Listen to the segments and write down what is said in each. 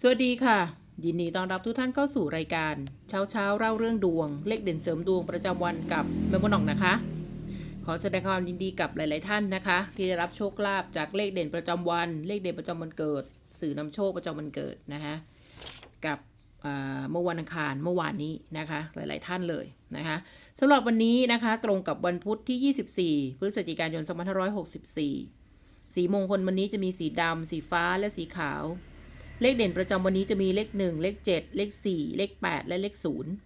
สวัสดีค่ะ ยินดีต้อนรับทุกท่านเข้าสู่รายการ เช้าเช้าเล่าเรื่องดวง เลขเด่นเสริมดวงประจำวันกับแม่บนองนะคะ ขอแสดงความยินดีกับหลาย ๆ ท่านนะคะ ที่ได้รับโชคลาภจากเลขเด่นประจำวัน เลขเด่นประจำวันเกิด สื่อนำโชคประจำวันเกิดนะคะกับเมื่อวันอังคารเมื่อวานนี้นะคะ หลาย ๆ ท่านเลยนะคะสำหรับวันนี้นะคะตรงกับวันพุธที่ 24 พฤศจิกายน 2564 สีมงคลวันนี้จะมีสีดำสีฟ้าและสีขาว เลขเด่นประจำวันนี้จะมีเลข 1 เลข 7 เลข 4 เลข 8 และเลข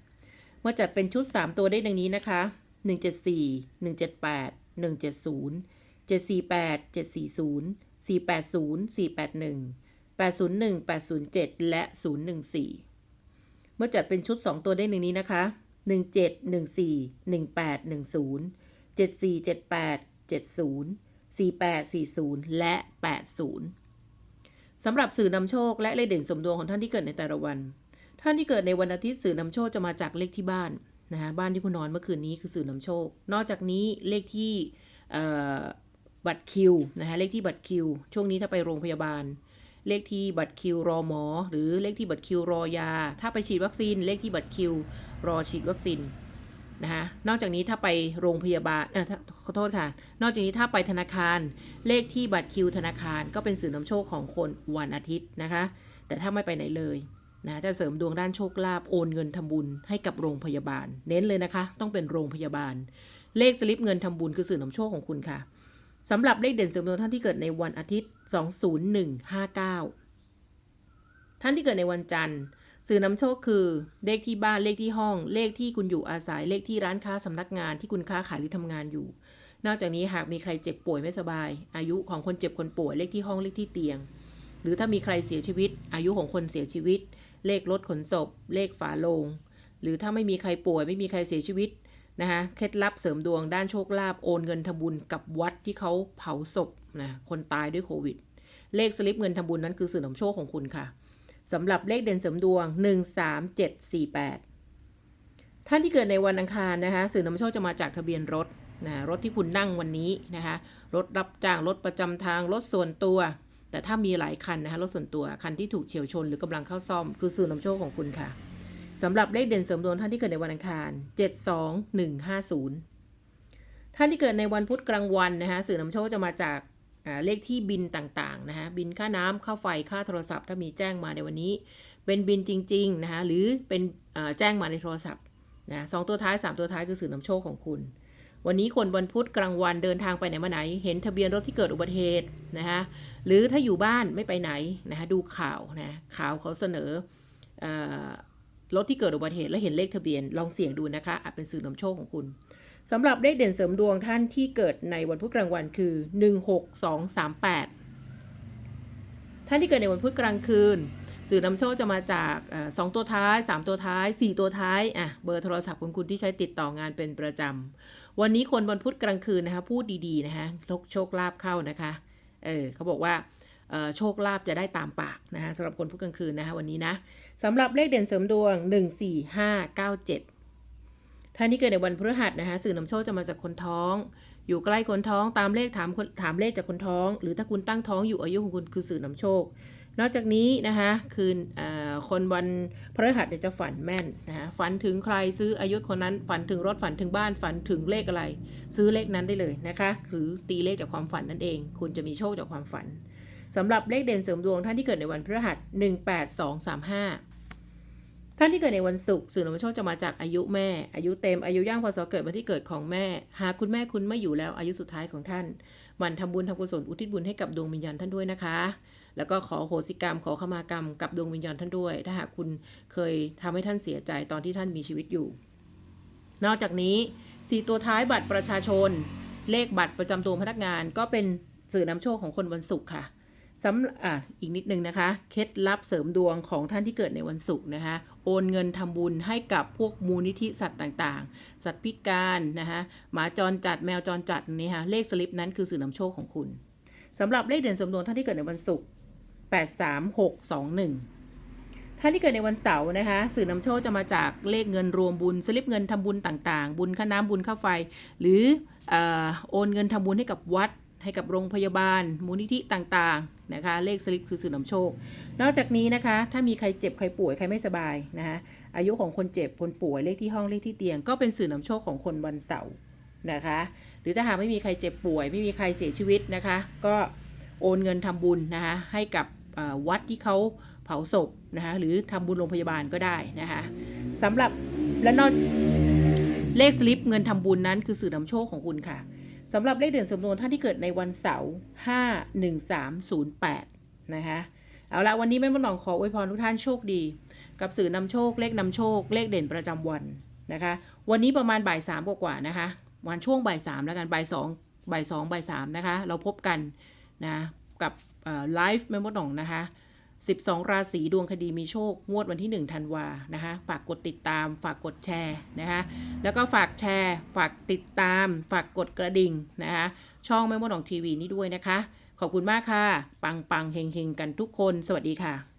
0มื่อจัดเป็นชุด 3 ตัวได้ดังนี้นะคะ 174 178 170 748 740 480 481 801 807 และ 014 เมื่อจัดเป็นชุด 2 ตัวได้ดังนี้นะคะ 17 14 18 10 7478 70 4840 และ 80 สำหรับสื่อนำโชคและเลขเด่นสมดวงของท่านที่เกิดในแต่ละวัน ท่านที่เกิดในวันอาทิตย์สื่อนำโชคจะมาจากเลขที่บ้านนะฮะบ้านที่คุณนอนเมื่อคืนนี้คือสื่อนำโชค นอกจากนี้เลขที่บัตรคิวนะฮะเลขที่บัตรคิว ช่วงนี้ถ้าไปโรงพยาบาล เลขที่บัตรคิวรอหมอ หรือเลขที่บัตรคิวรอยา ถ้าไปฉีดวัคซีนเลขที่บัตรคิว รอฉีดวัคซีน นะคะนอกจากนี้ถ้าไปโรงพยาบาลเออขอโทษค่ะ นอกจากนี้ถ้าไปธนาคาร เลขที่บัตรคิวธนาคารก็เป็นสื่อนำโชคของคนวันอาทิตย์นะคะ แต่ถ้าไม่ไปไหนเลยนะจะเสริมดวงด้านโชคลาภโอนเงินทำบุญให้กับโรงพยาบาล เน้นเลยนะคะ ต้องเป็นโรงพยาบาล เลขสลิปเงินทำบุญคือสื่อนำโชคของคุณค่ะสำหรับเลขเด่นเสริมดวงท่านที่เกิดในวันอาทิตย์ 20159 ท่านที่เกิดในวันจันทร์ สื่อนำโชคคือเลขที่บ้านเลขที่ห้อง เลขที่คุณอยู่อาศัยเลขที่ร้านค้าสำนักงานที่คุณค้าขายหรือทำงานอยู่ นอกจากนี้หากมีใครเจ็บป่วยไม่สบาย อายุของคนเจ็บคนป่วยเลขที่ห้องเลขที่เตียง หรือถ้ามีใครเสียชีวิต อายุของคนเสียชีวิต เลขรถขนศพ เลขฝาโลง หรือถ้าไม่มีใครป่วยไม่มีใครเสียชีวิตนะคะเคล็ดลับเสริมดวงด้านโชคลาภโอนเงินทำบุญกับวัดที่เขาเผาศพนะคนตายด้วยโควิด เลขสลิปเงินทำบุญนั้นคือสื่อนำโชคของคุณค่ะ สำหรับเลขเด่นเสริมดวง 13748 ท่านที่เกิดในวันอังคารนะคะสื่อนำโชคจะมาจากทะเบียนรถนะรถที่คุณนั่งวันนี้นะคะรถรับจ้างรถประจำทางรถส่วนตัว แต่ถ้ามีหลายคันนะคะรถส่วนตัวคันที่ถูกเฉียวชนหรือกำลังเข้าซ่อม คือสื่อนำโชคของคุณค่ะสำหรับเลขเด่นเสริมดวงท่านที่เกิดในวันอังคาร 72150 ท่านที่เกิดในวันพุธกลางวันนะคะสื่อนำโชคจะมาจาก เลขที่บินต่างๆนะคะบินค่าน้ำค่าไฟค่าโทรศัพท์ ถ้ามีแจ้งมาในวันนี้ เป็นบินจริงๆนะคะหรือเป็นแจ้งมาในโทรศัพท์นะสองตัวท้าย 3 ตัวท้ายคือสื่อนำโชคของคุณ วันนี้คนวันพุธกลางวันเดินทางไปไหนมาไหน เห็นทะเบียนรถที่เกิดอุบัติเหตุนะคะหรือถ้าอยู่บ้านไม่ไปไหนนะคะดูข่าวนะข่าวเขาเสนอเออรถที่เกิดอุบัติเหตุแล้วเห็นเลขทะเบียนลองเสี่ยงดูนะคะอาจเป็นสื่อนำโชคของคุณ สำหรับเลขเด่นเสริมดวงท่านที่เกิดในวันพุธกลางวันคือ 16238 ท่านที่เกิดในวันพุธกลางคืน สื่อนำโชคจะมาจากสองตัวท้าย 3 ตัวท้าย 4 ตัวท้ายอะเบอร์โทรศัพท์ของคุณที่ใช้ติดต่องานเป็นประจำ วันนี้คนวันพุธกลางคืนนะคะพูดดีๆนะคะโชคโชคลาภเข้านะคะเออเขาบอกว่าโชคลาภจะได้ตามปากนะคะสำหรับคนพุธกลางคืนนะคะวันนี้นะสำหรับเลขเด่นเสริมดวง 14597 ท่านที่เกิดในวันพฤหัสนะคะสื่อนำโชคจะมาจากคนท้อง อยู่ใกล้คนท้องตามเลขถามถามเลขจากคนท้อง หรือถ้าคุณตั้งท้องอยู่อายุของคุณคือสื่อนำโชค นอกจากนี้นะคะคืนเอ่อคนวันพฤหัสจะฝันแม่นนะคะฝันถึงใครซื้ออายุคนนั้นฝันถึงรถฝันถึงบ้านฝันถึงเลขอะไร ซื้อเลขนั้นได้เลยนะคะคือตีเลขจากความฝันนั่นเอง คุณจะมีโชคจากความฝันสำหรับเลขเด่นเสริมดวงท่านที่เกิดในวันพฤหัส 18235 ท่านที่เกิดในวันศุกร์สื่อนำโชคจะมาจากอายุแม่ อายุเต็มอายุย่างพศเกิดวันที่เกิดของแม่ หากคุณแม่คุณไม่อยู่แล้วอายุสุดท้ายของท่านหมันทำบุญทำกุศลอุทิศบุญให้กับดวงวิญญาณท่านด้วยนะคะ แล้วก็ขอโหสิกรรม ขอขมากรรมกับดวงวิญญาณท่านด้วย ถ้าหากคุณเคยทำให้ท่านเสียใจตอนที่ท่านมีชีวิตอยู่ นอกจากนี้สี่ตัวท้ายบัตรประชาชน เลขบัตรประจำตัวพนักงานก็เป็นสื่อนำโชคของคนวันศุกร์ค่ะ สำอะอีกนิดนึงนะคะ เคล็ดลับเสริมดวงของท่านที่เกิดในวันศุกร์นะคะ โอนเงินทำบุญให้กับพวกมูลนิธิสัตว์ต่างๆ สัตว์พิการนะคะหมาจรจัดแมวจรจัดนี่ค่ะเลขสลิปนั้นคือสื่อนำโชคของคุณสำหรับเลขเด่นเสริมดวงท่านที่เกิดในวันศุกร์83621ท่านที่เกิดในวันเสาร์นะคะ สื่อนำโชคจะมาจากเลขเงินรวมบุญ สลิปเงินทำบุญต่างๆ บุญค่าน้ำบุญค่าไฟ หรือออโอนเงินทำบุญให้กับวัด ให้กับโรงพยาบาล มูลนิธิต่างๆนะคะ เลขสลิปคือสื่อนำโชค นอกจากนี้นะคะ ถ้ามีใครเจ็บใครป่วยใครไม่สบายนะคะอายุของคนเจ็บคนป่วยเลขที่ห้องเลขที่เตียง ก็เป็นสื่อนำโชคของคนวันเสาร์นะคะ หรือถ้าหากไม่มีใครเจ็บป่วย ไม่มีใครเสียชีวิตนะคะ ก็โอนเงินทำบุญนะคะให้กับวัดที่เขาเผาศพนะคะหรือทำบุญโรงพยาบาลก็ได้นะคะสำหรับและนอกเลขสลิปเงินทำบุญนั้นคือสื่อนำโชคของคุณค่ะ สำหรับเลขเด่นสมนวนท่านที่เกิดในวันเสาร์5 1 3 0 8 นะคะเอาละวันนี้แม่มดหนองขออวยพรทุกท่านโชคดี กับสื่อนำโชคเลขนำโชค เลขเด่นประจำวันนะคะ วันนี้ประมาณบ่ายสามกว่าๆนะคะวันช่วงบ่ายสามแล้วกันบ่ายสองบ่ายสองบ่ายสามนะคะ เราพบกันนะกับไลฟ์แม่มดหนองนะคะ 12 ราศีดวงคดีมีโชค งวดวันที่ 1 ธันวานะคะฝากกดติดตาม ฝากกดแชร์นะคะแล้วก็ฝากแชร์ ฝากติดตาม ฝากกดกระดิ่งนะคะช่องแม่มดของทีวีนี้ด้วยนะคะ ขอบคุณมากค่ะ ปังปังเฮงเฮงกันทุกคน สวัสดีค่ะ